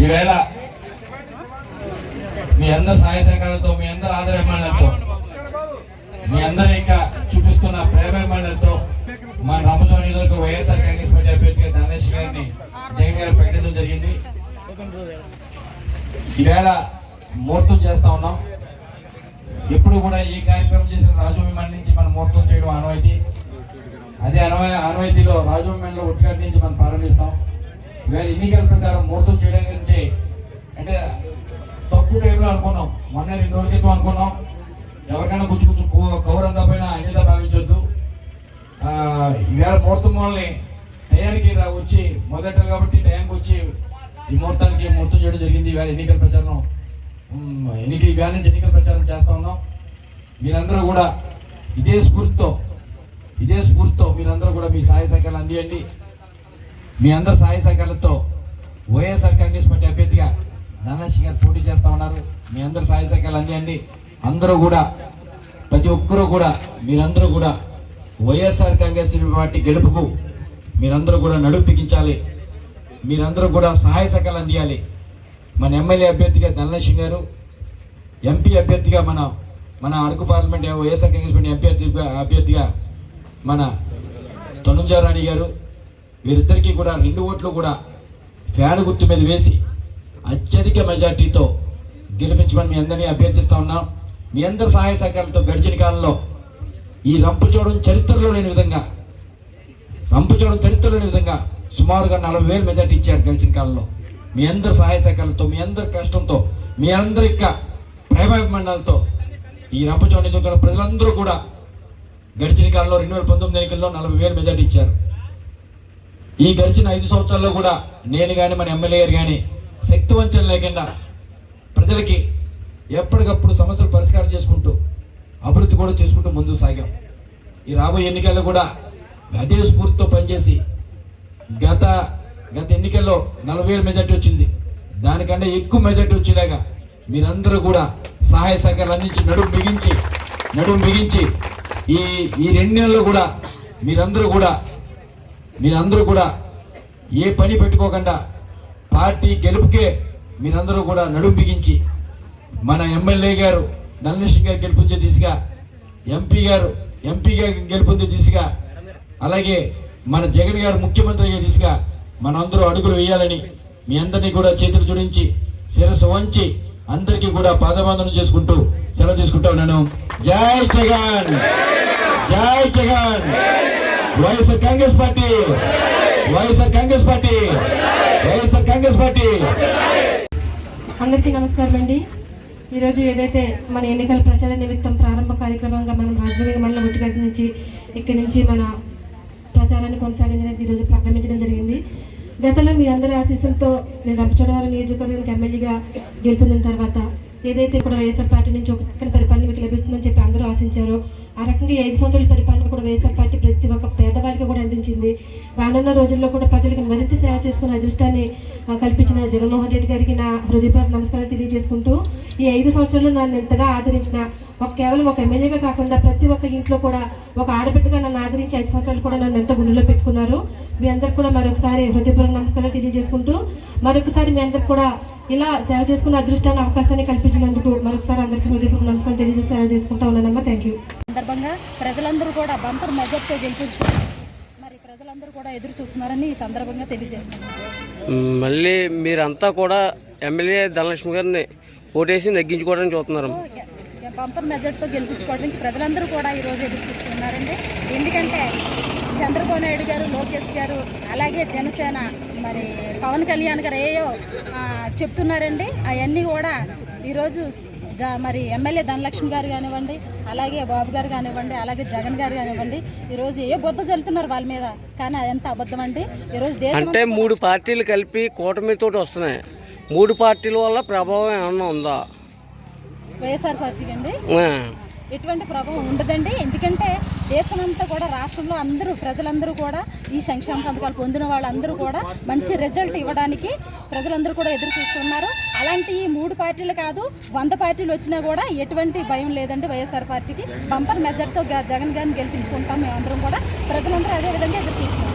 ఈవేళ మీ అందరి సహాయ సహకారాలతో మీ అందరి ఆదరాభిమానాలతో మీ అందరి యొక్క చూపిస్తున్న ప్రేమాభిమానాలతో మా రామచోడ నియోజకవర్గ వైఎస్ఆర్ కాంగ్రెస్ పార్టీ అభ్యర్థిగా ధనేష్ గారిని జగన్ గారు ప్రకటించడం జరిగింది. ఈవేళ ముహూర్తం చేస్తా ఉన్నాం. ఎప్పుడు కూడా ఈ కార్యక్రమం చేసిన రాజభవన్ నుంచి మనం ముహూర్తం చేయడం ఆనవాయితీ. అదే అనవై ఆనవాయితీలో రాజభవన్లో ఉట్టిగడ్డ నుంచి మనం ప్రారంభిస్తాం. ఈవేళ ఎన్నికల ప్రచారం ముహూర్తం చేయడం గురించి అంటే తక్కువ టైంలో అనుకున్నాం. మొన్న రెండు రోజుల క్రితం అనుకున్నాం. ఎవరికైనా కొంచెం కొంచెం కౌ- కౌరంగా పైన అన్నిదా భావించొద్దు. ఈవేళ ముహూర్తం వాళ్ళని టయానికి వచ్చి మొదట కాబట్టి టయానికి వచ్చి ఈ ముహూర్తానికి ముహూర్తం చేయడం జరిగింది. ఈవేళ ఎన్నికల ప్రచారం. ఎన్నికల ఈవేళ నుంచి ఎన్నికల ప్రచారం చేస్తూ ఉన్నాం. మీరందరూ కూడా ఇదే స్ఫూర్తితో ఇదే స్ఫూర్తితో మీరందరూ కూడా మీ సహాయ సహకారాలు అందియండి. మీ అందరి సహాయ సహకారాలతో వైఎస్ఆర్ కాంగ్రెస్ పార్టీ అభ్యర్థిగా ధనలక్ష్మి గారు పోటీ చేస్తా ఉన్నారు. మీ అందరూ సహాయ సహకారాలు అందియండి. అందరూ కూడా ప్రతి ఒక్కరూ కూడా మీరందరూ కూడా వైఎస్ఆర్ కాంగ్రెస్ పార్టీ గెలుపుకు మీరందరూ కూడా నడుపికించాలి మీరందరూ కూడా సహాయ సహకారాలు అందియాలి. మన ఎమ్మెల్యే అభ్యర్థిగా ధనలక్ష్మి గారు ఎంపీ అభ్యర్థిగా మన మన Araku parliament YSR Congress party MP అభ్యర్థిగా అభ్యర్థిగా మన తనుజారాణి గారు వీరిద్దరికీ కూడా రెండు ఓట్లు కూడా ఫ్యాన్ గుర్తు మీద వేసి అత్యధిక మెజార్టీతో గెలిపించమని మీ అందరినీ అభ్యర్థిస్తూ ఉన్నాం. మీ అందరి సహాయ సహకారాలతో గడిచిన కాలంలో ఈ రంపచోడవరం చరిత్రలో లేని విధంగా రంపచోడవరం చరిత్రలో లేని విధంగా సుమారుగా నలభై వేలు మెజార్టీ ఇచ్చారు గడిచిన కాలంలో. మీ అందరి సహాయ సహకారాలతో మీ అందరి కష్టంతో మీ అందరి యొక్క ప్రేమాభిమానాలతో ఈ రంపు నియోజకవర్గ ప్రజలందరూ కూడా గడిచిన కాలంలో రెండు వేల పంతొమ్మిది ఎన్నికల్లో నలభై వేలు మెజార్టీ ఇచ్చారు. ఈ గడిచిన ఐదు సంవత్సరాల్లో కూడా నేను కానీ మన ఎమ్మెల్యే గారు కానీ శక్తివంచన లేకుండా ప్రజలకి ఎప్పటికప్పుడు సమస్యలు పరిష్కారం చేసుకుంటూ అభివృద్ధి కూడా చేసుకుంటూ ముందుకు సాగాం. ఈ రాబోయే ఎన్నికల్లో కూడా అదే స్ఫూర్తితో పనిచేసి గత గత ఎన్నికల్లో నలభై వేల మెజార్టీ వచ్చింది. దానికంటే ఎక్కువ మెజార్టీ వచ్చేలాగా మీరందరూ కూడా సహాయ సహకారాలు అందించి నడుము బిగించి నడుము బిగించి ఈ ఈ రెండు నెలల్లో కూడా మీరందరూ కూడా మీరందరూ కూడా ఏ పని పెట్టుకోకుండా పార్టీ గెలుపుకే మీరందరూ కూడా నడుము బిగించి మన ఎమ్మెల్యే గారు ధనలక్ష్మి గారు గెలుపొందే దిశగా ఎంపీ గారు ఎంపీ గారు గెలుపొందే దిశగా అలాగే మన జగన్ గారు ముఖ్యమంత్రి అయ్యే దిశగా మనందరూ అడుగులు వేయాలని మీ అందరినీ కూడా చేతులు జోడించి శిరస్సు వంచి అందరికీ కూడా పాదబంధనం చేసుకుంటూ సెలవు తీసుకుంటా ఉన్నాను. జై జగన్! జై Jagan! YSR Congress party! YSR Congress party. YSR Congress party. అందరికీ నమస్కారం అండి. ఈరోజు ఏదైతే మన ఎన్నికల ప్రచార నిమిత్తం ప్రారంభ కార్యక్రమంగా మనం రాజధాని మండలం ఒట్టుగడ్డ నుంచి ఇక్కడి నుంచి మన ప్రచారాన్ని కొనసాగించడానికి ఈరోజు ప్రారంభించడం జరిగింది. గతంలో మీ అందరి ఆశీస్సులతో నేను రంపచోడవరం నియోజకవర్గానికి ఎమ్మెల్యేగా గెలుపొందిన తర్వాత ఏదైతే కూడా వైఎస్ఆర్ పార్టీ నుంచి ఒక పరిపాలన మీకు లభిస్తుందని చెప్పి అందరూ ఆశించారో. ఆ రకంగా ఐదు సంవత్సరాల పరిపాలన కూడా వైఎస్ఆర్ పార్టీ పేదవాళ్ళకి రానున్న రోజుల్లో కూడా ప్రజలకు మరింత సేవ చేసుకునే అదృష్టాన్ని కల్పించిన జగన్మోహన్ రెడ్డి గారికి నా హృదయపూర్వక నమస్కారాలు తెలియజేసుకుంటూ ఈ ఐదు సంవత్సరాలు నన్ను ఎంతగా ఆదరించిన ఒక కేవలం ఒక ఎమ్మెల్యేగా కాకుండా ప్రతి ఒక్క ఇంట్లో కూడా ఒక ఆడబిడ్డగా నన్ను ఆదరించి ఐదు సంవత్సరాలు కూడా నన్ను ఎంత గుండెలో పెట్టుకున్నారు. మీ అందరికి కూడా మరొకసారి హృదయపూర్వక నమస్కారాలు తెలియజేసుకుంటూ మరొకసారి మీ అందరికి కూడా ఇలా సేవ చేసుకునే అదృష్టాన్ని అవకాశాన్ని కల్పించినందుకు మరొకసారి అందరికీ హృదయపూర్వక నమస్కారాలు తెలియజేసి సేవ చేసుకుంటా ఉన్నానమ్మా. థ్యాంక్ యూ సందర్భంగా ప్రజలందరూ కూడా బంపర్ మెజర్తో గెలిపించారు. ప్రజలందరూ కూడా ఎదురు చూస్తున్నారని ఈ సందర్భంగా మళ్ళీ మీరంతా కూడా ఎమ్మెల్యే ధనలక్ష్మి గారిని ఓటేసి నెగ్గించుకోవడానికి చూస్తున్నారు. బంపర్ గెలిపించుకోవడానికి ప్రజలందరూ కూడా ఈరోజు ఎదురు చూస్తున్నారండి. ఎందుకంటే చంద్రబాబు నాయుడు గారు లోకేష్ గారు అలాగే జనసేన మరి పవన్ కళ్యాణ్ గారు ఏయో చెప్తున్నారండి. అవన్నీ కూడా ఈరోజు మరి ఎమ్మెల్యే ధనలక్ష్మి గారు కానివ్వండి అలాగే బాబు గారు కానివ్వండి అలాగే జగన్ గారు కానివ్వండి ఈరోజు ఏ బుద్ధ జల్లుతున్నారు వాళ్ళ మీద? కానీ అదంతా అబద్ధం అండి? ఈరోజు దేశం అంటే మూడు పార్టీలు కలిపి కూటమితో వస్తున్నాయి. మూడు పార్టీల వల్ల ప్రభావం ఏమన్నా ఉందా? వైఎస్ఆర్ పార్టీకి అండి? ఎటువంటి ప్రభావం ఉండదండి. ఎందుకంటే దేశమంతా కూడా రాష్ట్రంలో అందరూ ప్రజలందరూ కూడా ఈ సంక్షేమ పథకాలు పొందిన వాళ్ళందరూ కూడా మంచి రిజల్ట్ ఇవ్వడానికి ప్రజలందరూ కూడా ఎదురు చూస్తున్నారు. అలాంటి ఈ మూడు పార్టీలు కాదు వంద పార్టీలు వచ్చినా కూడా ఎటువంటి భయం లేదండి వైఎస్ఆర్ పార్టీకి. బంపర్ మెజర్తో జగన్ గారిని గెలిపించుకుంటాం మేమందరం కూడా. ప్రజలందరూ అదే విధంగా ఎదురు చూస్తున్నాం